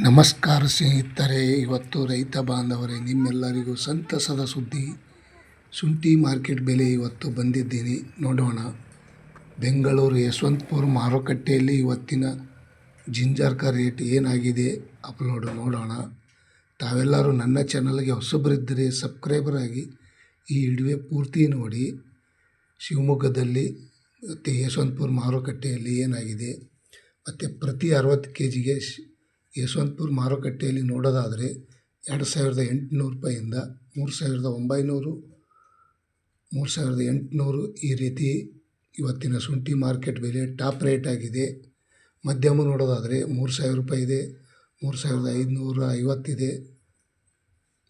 ನಮಸ್ಕಾರ ಸ್ನೇಹಿತರೆ, ಇವತ್ತು ರೈತ ಬಾಂಧವರೇ, ನಿಮ್ಮೆಲ್ಲರಿಗೂ ಸಂತಸದ ಸುದ್ದಿ. ಶುಂಠಿ ಮಾರ್ಕೆಟ್ ಬೆಲೆ ಇವತ್ತು ಬಂದಿದ್ದೀನಿ. ನೋಡೋಣ. ಬೆಂಗಳೂರು ಯಶವಂತಪುರ ಮಾರುಕಟ್ಟೆಯಲ್ಲಿ ಇವತ್ತಿನ ಜಿಂಜರ್ಕ ರೇಟ್ ಏನಾಗಿದೆ ಅಪ್ಲೋಡ್ ನೋಡೋಣ. ತಾವೆಲ್ಲರೂ ನನ್ನ ಚಾನಲ್ಗೆ ಹೊಸಬರಿದ್ದರೆ ಸಬ್ಸ್ಕ್ರೈಬರ್ ಆಗಿ ಈ ವಿಡಿಯೋ ಪೂರ್ತಿ ನೋಡಿ. ಶಿವಮೊಗ್ಗದಲ್ಲಿ ಮತ್ತು ಯಶವಂತಪುರ ಮಾರುಕಟ್ಟೆಯಲ್ಲಿ ಏನಾಗಿದೆ? ಮತ್ತು ಪ್ರತಿ ಅರವತ್ತು ಕೆ ಜಿಗೆ ಯಶವಂತಪುರ ಮಾರುಕಟ್ಟೆಯಲ್ಲಿ ನೋಡೋದಾದರೆ ಎರಡು ಸಾವಿರದ ಎಂಟುನೂರು ರೂಪಾಯಿಂದ ಮೂರು ಸಾವಿರದ ಒಂಬೈನೂರು, ಮೂರು ಸಾವಿರದ ಎಂಟುನೂರು ಈ ರೀತಿ ಇವತ್ತಿನ ಶುಂಠಿ ಮಾರ್ಕೆಟ್ ಬೆಲೆ ಟಾಪ್ ರೇಟ್ ಆಗಿದೆ. ಮಧ್ಯಮ ನೋಡೋದಾದರೆ ಮೂರು ಸಾವಿರ ರೂಪಾಯಿ ಇದೆ, ಮೂರು ಸಾವಿರದ ಐದುನೂರ ಐವತ್ತಿದೆ.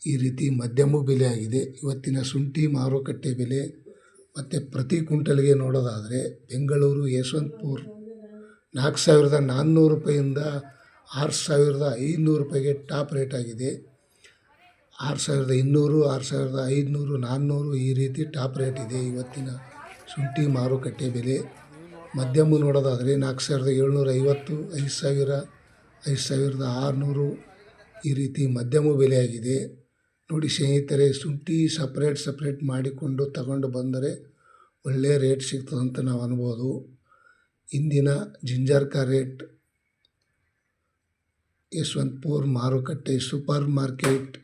ಈ ರೀತಿ ಮಧ್ಯಮ ಬೆಲೆ ಆಗಿದೆ. ಇವತ್ತಿನ ಶುಂಠಿ ಮಾರುಕಟ್ಟೆ ಬೆಲೆ ಮತ್ತು ಪ್ರತಿ ಕ್ವಿಂಟಲ್ಗೆ ನೋಡೋದಾದರೆ ಬೆಂಗಳೂರು, ಯಶವಂತಪುರ್ ನಾಲ್ಕು ಸಾವಿರದ ನಾನ್ನೂರು ರೂಪಾಯಿಂದ ಆರು ಸಾವಿರದ ಐನೂರು ರೂಪಾಯಿಗೆ ಟಾಪ್ ರೇಟ್ ಆಗಿದೆ. ಆರು ಸಾವಿರದ ಇನ್ನೂರು, ಆರು ಸಾವಿರದ ಐದುನೂರು ನಾನ್ನೂರು ಈ ರೀತಿ ಟಾಪ್ ರೇಟ್ ಇದೆ ಇವತ್ತಿನ ಶುಂಠಿ ಮಾರುಕಟ್ಟೆ ಬೆಲೆ. ಮಧ್ಯಮ ನೋಡೋದಾದರೆ ನಾಲ್ಕು ಸಾವಿರದ ಏಳ್ನೂರ ಐವತ್ತು, ಐದು ಸಾವಿರ, ಐದು ಸಾವಿರದ ಆರುನೂರು ಈ ರೀತಿ ಮಧ್ಯಮ ಬೆಲೆ ಆಗಿದೆ ನೋಡಿ ಸ್ನೇಹಿತರೆ, ಶುಂಠಿ ಸಪ್ರೇಟ್ ಸಪ್ರೇಟ್ ಮಾಡಿಕೊಂಡು ತಗೊಂಡು ಬಂದರೆ ಒಳ್ಳೆಯ ರೇಟ್ ಸಿಗ್ತದಂತ ನಾವು ಅನ್ಬೋದು. ಇಂದಿನ ಜಿಂಜರ್ಕ ರೇಟ್ ಯಶವಂತಪುರ ಮಾರುಕಟ್ಟೆ ಸೂಪರ್ ಮಾರ್ಕೆಟ್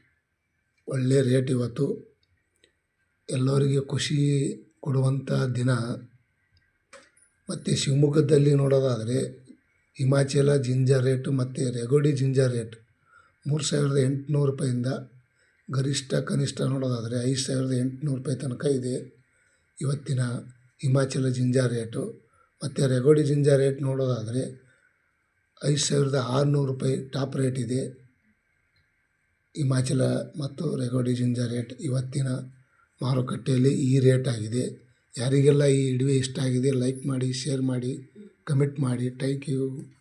ಒಳ್ಳೆಯ ರೇಟ್ ಇವತ್ತು. ಎಲ್ಲರಿಗೆ ಖುಷಿ ಕೊಡುವಂಥ ದಿನ. ಮತ್ತು ಶಿವಮೊಗ್ಗದಲ್ಲಿ ನೋಡೋದಾದರೆ ಹಿಮಾಚಲ ಜಿಂಜರ್ ರೇಟು ಮತ್ತು ರೆಗೋಡಿ ಜಿಂಜರ್ ರೇಟ್ ಮೂರು ಸಾವಿರದ ಎಂಟುನೂರು ರೂಪಾಯಿಂದ ಗರಿಷ್ಠ ಕನಿಷ್ಠ ನೋಡೋದಾದರೆ ಐದು ಸಾವಿರದ ಎಂಟುನೂರು ರೂಪಾಯಿ ತನಕ ಇದೆ. ಇವತ್ತಿನ ಹಿಮಾಚಲ ಜಿಂಜರ್ ರೇಟು. ಮತ್ತು ರೆಗೋಡಿ ಜಿಂಜರ್ ರೇಟ್ ನೋಡೋದಾದರೆ ಐದು ಸಾವಿರದ ಆರುನೂರು ರೂಪಾಯಿ ಟಾಪ್ ರೇಟ್ ಇದೆ. ಹಿಮಾಚಲ ಮತ್ತು ರೆಗೋಡಿ ಜಿಂಜರ್ ರೇಟ್ ಇವತ್ತಿನ ಮಾರುಕಟ್ಟೆಯಲ್ಲಿ ಈ ರೇಟ್ ಆಗಿದೆ. ಯಾರಿಗೆಲ್ಲ ಈ ವಿಡಿಯೋ ಇಷ್ಟ ಆಗಿದೆ, ಲೈಕ್ ಮಾಡಿ, ಶೇರ್ ಮಾಡಿ, ಕಮೆಂಟ್ ಮಾಡಿ. Thank you.